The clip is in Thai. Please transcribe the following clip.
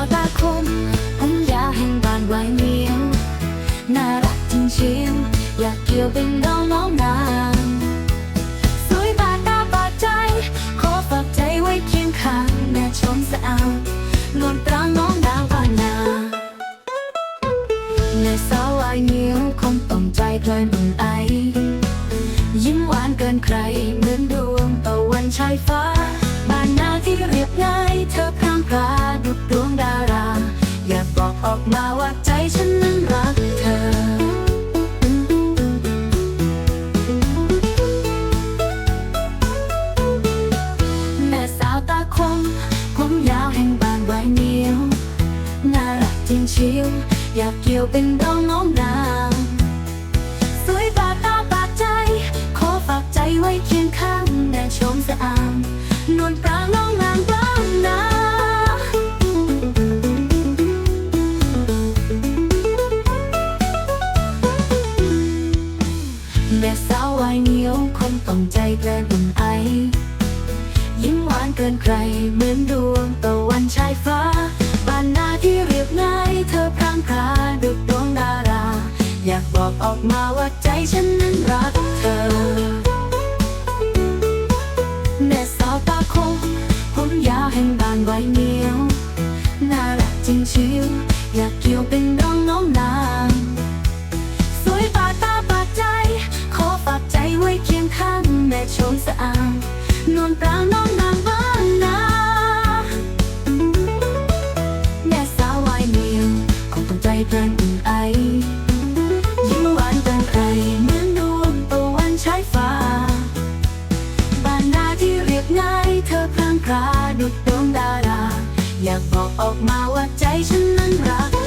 ม ผมยากแห่งบ้านไว้เมียว น่ารักจริงชิวอยากเกี่ยวเป็นน้องน้องนางสวยบาดตาบาดใจ ขอฝากใจไว้เคียงข้างแม่ชมสะอาดนวลตราน้องดาวบานนาในสาววายนิ้วคงต้องใจเพลินอุ่นไอ ยิ้มหวานเกินใครเหมือนดวงตะวันชายฟ้า อกอกมาว่าใจฉันนั้นรักเธอ แม่สาวตาคมผมยาวแห่งบานไว้เหนียว น่ารักจริงชิวอยากเกี่ยวเป็นดองน้องนา แม่สาววายเหนียวคงต้องใจแกล้งอุ่นไอ ยิ้มหวานเกินใครเหมือนดวงตะวันชายฟ้าบ้านนาที่เรียบง่ายเธอพรางพราดุจดวงดารา อยากบอกออกมาว่าใจฉันนั้นรักเธอ แม่สาวตาคมผมยาวแห่งบางไว้เหนียว น่ารักจริงชิวอยากเกี่ยวเป็นน้องน้องางแม่ชมสะอางนวลปรางน้องนางบ้านนาแม่สาววายเหนียวคงต้องใจเพลินอุ่นไอ ยิ้มหวานเกินใครเหมือนดวงตะวันชายฟ้า บ้านนาที่เรียบง่ายเธอพรางพราดุจดวงดารา อยากบอกออกมาว่าใจฉันนั้นรัก